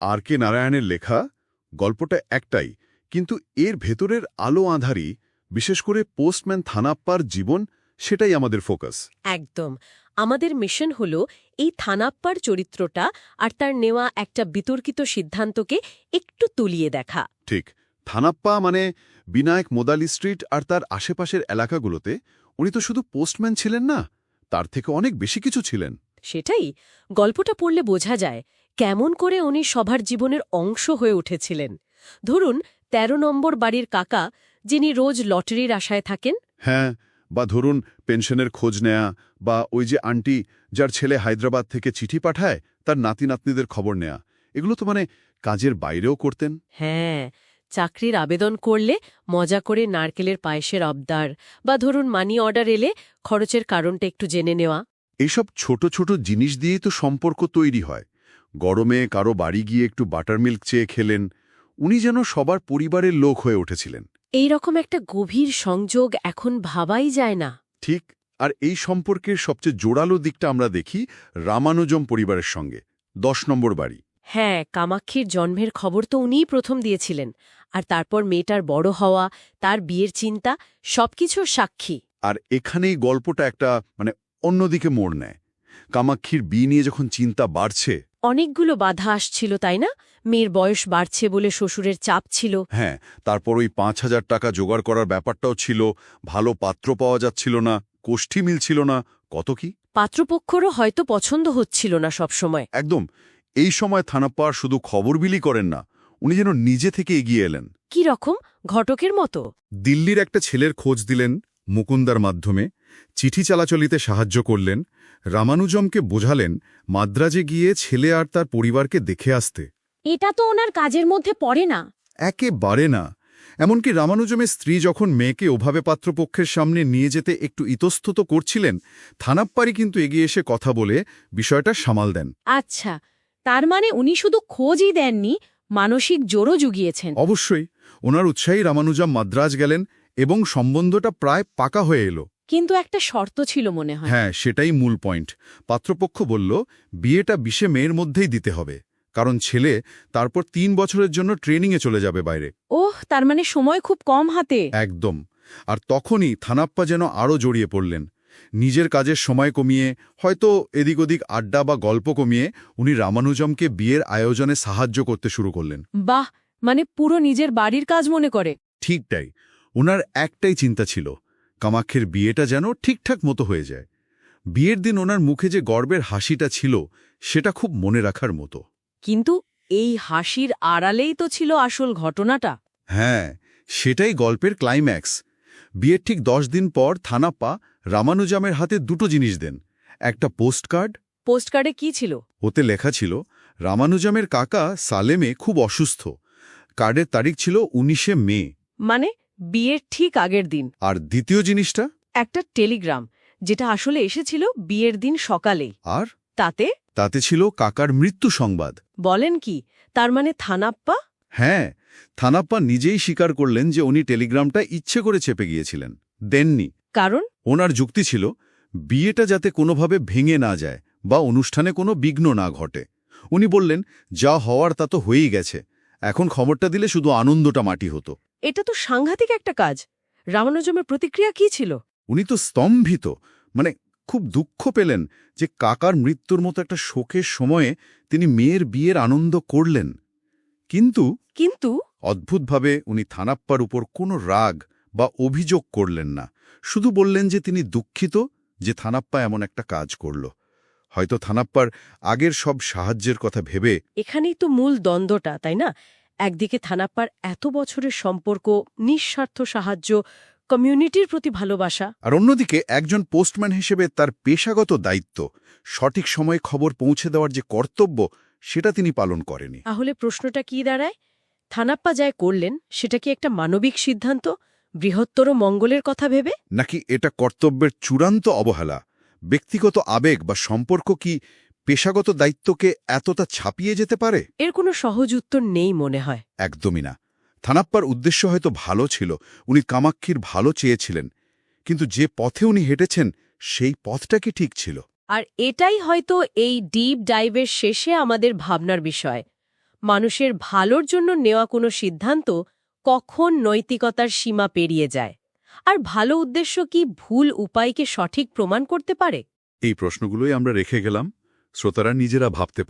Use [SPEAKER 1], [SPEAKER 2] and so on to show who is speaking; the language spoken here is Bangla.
[SPEAKER 1] আর কে নারায়ণের লেখা গল্পটা একটাই কিন্তু এর ভেতরের আলো আঁধারি বিশেষ করে পোস্টম্যান থানাপ্পার জীবন সেটাই আমাদের ফোকাস।
[SPEAKER 2] একদম। আমাদের মিশন হল এই থানাপ্পার চরিত্রটা আর তার নেওয়া একটা বিতর্কিত সিদ্ধান্তকে একটু তুলিয়ে দেখা।
[SPEAKER 1] ঠিক। থানাপ্পা মানে বিনায়ক মোদালি স্ট্রিট আর তার আশেপাশের এলাকাগুলোতে উনি তো শুধু পোস্টম্যান ছিলেন না তার থেকে অনেক বেশি কিছু ছিলেন।
[SPEAKER 2] সেটাই। গল্পটা পড়লে বোঝা যায় কেমন করে উনি সবার জীবনের অংশ হয়ে উঠেছিলেন? ধরুন ১৩ নম্বর বাড়ির কাকা যিনি রোজ লটারির আশায় থাকেন।
[SPEAKER 1] হ্যাঁ বা ধরুন পেনশনের খোঁজ নেয়া বা ওই যে আন্টি যার ছেলে হায়দ্রাবাদ থেকে চিঠি পাঠায় তার নাতি নাতনিদের খবর নেয়া। এগুলো তো মানে কাজের বাইরেও করতেন।
[SPEAKER 2] হ্যাঁ চাকরির আবেদন করলে মজা করে নারকেলের পায়েসের আবদার বা ধরুন মানি অর্ডার এলে খরচের কারণটা একটু জেনে নেওয়া।
[SPEAKER 1] এইসব ছোট ছোট জিনিস দিয়েই তো সম্পর্ক তৈরি হয়। গরমে কারও বাড়ি গিয়ে একটু বাটার মিল্ক চেয়ে খেলেন উনি যেন সবার পরিবারের লোক হয়ে উঠেছিলেন।
[SPEAKER 2] এই রকম একটা গভীর সংযোগ এখন ভাবাই যায় না।
[SPEAKER 1] ঠিক আর এই সম্পর্কের সবচেয়ে জোরালো দিকটা আমরা দেখি রামানুজম পরিবারের সঙ্গে দশ নম্বর বাড়ি।
[SPEAKER 2] হ্যাঁ কামাক্ষীর জন্মের খবর তো উনিই প্রথম দিয়েছিলেন আর তারপর মেয়েটার বড় হওয়া তার বিয়ের চিন্তা সবকিছুর সাক্ষী।
[SPEAKER 1] আর এখানেই গল্পটা একটা মানে অন্যদিকে মোড় নেয়। কামাক্ষীর বিয়ে নিয়ে যখন চিন্তা বাড়ছে
[SPEAKER 2] অনেকগুলো বাধা আসছিল তাই না? মেয়ের বয়স বাড়ছে বলে শ্বশুরের চাপ ছিল।
[SPEAKER 1] হ্যাঁ তারপর ওই পাঁচ হাজার টাকা জোগাড় করার ব্যাপারটাও ছিল। ভালো পাত্র পাওয়া যাচ্ছিল না কোষ্ঠী মিলছিল না। কত কি?
[SPEAKER 2] পাত্রপক্ষরও হয়তো পছন্দ হচ্ছিল না সবসময়।
[SPEAKER 1] একদম। এই সময় থানাপ্পার শুধু খবর বিলি করেন না উনি যেন নিজে থেকে এগিয়ে এলেন।
[SPEAKER 2] কি রকম? ঘটকের মতো?
[SPEAKER 1] দিল্লির একটা ছেলের খোঁজ দিলেন মুকুন্দার মাধ্যমে। চিঠি চালাচলিতে সাহায্য করলেন রামানুজমকে বোঝালেন মাদ্রাজে গিয়ে ছেলে আর তার পরিবারকে দেখে আসতে।
[SPEAKER 3] এটা তো ওনার কাজের মধ্যে পড়ে না।
[SPEAKER 1] একেবারে না। এমনকি রামানুজমের স্ত্রী যখন মেয়েকে ওভাবে পাত্রপক্ষের সামনে নিয়ে যেতে একটু ইতস্তত করছিলেন থানাপ্পারি কিন্তু এগিয়ে এসে কথা বলে বিষয়টা সামাল দেন।
[SPEAKER 3] আচ্ছা তার মানে উনি শুধু খোঁজই দেননি মানসিক জোরও জুগিয়েছেন।
[SPEAKER 1] অবশ্যই ওনার উৎসাহী রামানুজম মাদ্রাজ গেলেন এবং সম্বন্ধটা প্রায় পাকা হয়ে এলো।
[SPEAKER 3] কিন্তু একটা শর্ত ছিল মনে হয়।
[SPEAKER 1] হ্যাঁ সেটাই মূল পয়েন্ট। পাত্রপক্ষ বলল বিয়েটা বিশে মেয়ের মধ্যেই দিতে হবে। কারণ ছেলে তারপর তিন বছরের জন্য ট্রেনিংয়ে চলে যাবে বাইরে।
[SPEAKER 3] ওহ তার মানে সময় খুব কম হাতে।
[SPEAKER 1] একদম। আর তখনই থানাপ্পা যেন আরও জড়িয়ে পড়লেন। নিজের কাজের সময় কমিয়ে হয়তো এদিক ওদিক আড্ডা বা গল্প কমিয়ে উনি রামানুজমকে বিয়ের আয়োজনে সাহায্য করতে শুরু করলেন।
[SPEAKER 3] বাহ! মানে পুরো নিজের বাড়ির কাজ মনে করে।
[SPEAKER 1] ঠিকটাই ওনার একটাই চিন্তা ছিল কামাক্ষের বিয়েটা যেন ঠিকঠাক মতো হয়ে যায়। বিয়ের দিন ওনার মুখে যে গর্বের হাসিটা ছিল সেটা খুব মনে রাখার মতো।
[SPEAKER 2] কিন্তু এই হাসির আড়ালেই তো ছিল আসল ঘটনাটা।
[SPEAKER 1] হ্যাঁ সেটাই গল্পের ক্লাইম্যাক্স বিয়ের ঠিক দশ দিন পর থানাপ্পা রামানুজামের হাতে দুটো জিনিস দেন। একটা পোস্টকার্ড
[SPEAKER 2] পোস্টকার্ডে কি ছিল?
[SPEAKER 1] ওতে লেখা ছিল রামানুজামের কাকা সালেমে খুব অসুস্থ। কার্ডের তারিখ ছিল উনিশে মে।
[SPEAKER 2] মানে বিয়ের ঠিক আগের দিন।
[SPEAKER 1] আর দ্বিতীয় জিনিসটা?
[SPEAKER 2] একটা টেলিগ্রাম যেটা আসলে এসেছিল বিয়ের দিন সকালেই।
[SPEAKER 1] আর?
[SPEAKER 2] তাতে?
[SPEAKER 1] তাতে ছিল কাকার মৃত্যু সংবাদ।
[SPEAKER 2] বলেন কি তার মানে থানাপ্পা?
[SPEAKER 1] হ্যাঁ থানাপ্পা নিজেই স্বীকার করলেন যে উনি টেলিগ্রামটা ইচ্ছে করে চেপে গিয়েছিলেন। দেননি।
[SPEAKER 2] কারণ?
[SPEAKER 1] ওনার যুক্তি ছিল বিয়েটা যাতে কোনোভাবে ভেঙে না যায় বা অনুষ্ঠানে কোনো বিঘ্ন না ঘটে। উনি বললেন যা হওয়ার তা তো হয়েই গেছে। এখন খবরটা দিলে শুধু আনন্দটা মাটি হতো।
[SPEAKER 2] এটা তো সাংঘাতিক একটা কাজ। রামানুজমের প্রতিক্রিয়া কি ছিল?
[SPEAKER 1] উনি তো স্তম্ভিত মানে খুব দুঃখ পেলেন যে কাকার মৃত্যুর মতো একটা শোকের সময়ে তিনি মেয়ের বিয়ের আনন্দ করলেন। কিন্তু
[SPEAKER 2] কিন্তু
[SPEAKER 1] অদ্ভুতভাবে উনি থানাপ্পার উপর কোনো রাগ বা অভিযোগ করলেন না। শুধু বললেন যে তিনি দুঃখিত যে থানাপ্পা এমন একটা কাজ করল। হয়তো থানাপ্পার আগের সব সাহায্যের কথা ভেবে
[SPEAKER 2] এখানেই তো মূল দ্বন্দ্বটা তাই না? একদিকে থানাপ্পার এত বছরের সম্পর্ক নিঃস্বার্থ সাহায্য কমিউনিটির প্রতি ভালোবাসা।
[SPEAKER 1] আর অন্যদিকে একজন পোস্টম্যান হিসেবে তার পেশাগত দায়িত্ব সঠিক সময়ে খবর পৌঁছে দেওয়ার যে কর্তব্য সেটা তিনি পালন করেনি।
[SPEAKER 2] তাহলে প্রশ্নটা কি দাঁড়ায়? থানাপ্পা যায় করলেন সেটা কি একটা মানবিক সিদ্ধান্ত বৃহত্তর মঙ্গলের কথা ভেবে?
[SPEAKER 1] নাকি এটা কর্তব্যের চূড়ান্ত অবহেলা? ব্যক্তিগত আবেগ বা সম্পর্ক কি পেশাগত দায়িত্বকে এতটা ছাপিয়ে যেতে পারে?
[SPEAKER 2] এর কোনো সহজ উত্তর নেই মনে হয়।
[SPEAKER 1] একদমই না। থানাপ্পার উদ্দেশ্য হয়তো ভালো ছিল উনি কামাক্ষীর ভালো চেয়েছিলেন কিন্তু যে পথে উনি হেঁটেছেন সেই পথটা কি ঠিক ছিল?
[SPEAKER 2] আর এটাই হয়তো এই ডিপ ডাইভের শেষে আমাদের ভাবনার বিষয়। মানুষের ভালোর জন্য নেওয়া কোনো সিদ্ধান্ত কখন নৈতিকতার সীমা পেরিয়ে যায়? আর ভালো উদ্দেশ্য কি ভুল উপায়কে সঠিক প্রমাণ করতে পারে?
[SPEAKER 1] এই প্রশ্নগুলোই আমরা রেখে গেলাম। শ্রোতারা নিজেরা ভাবতে পারে।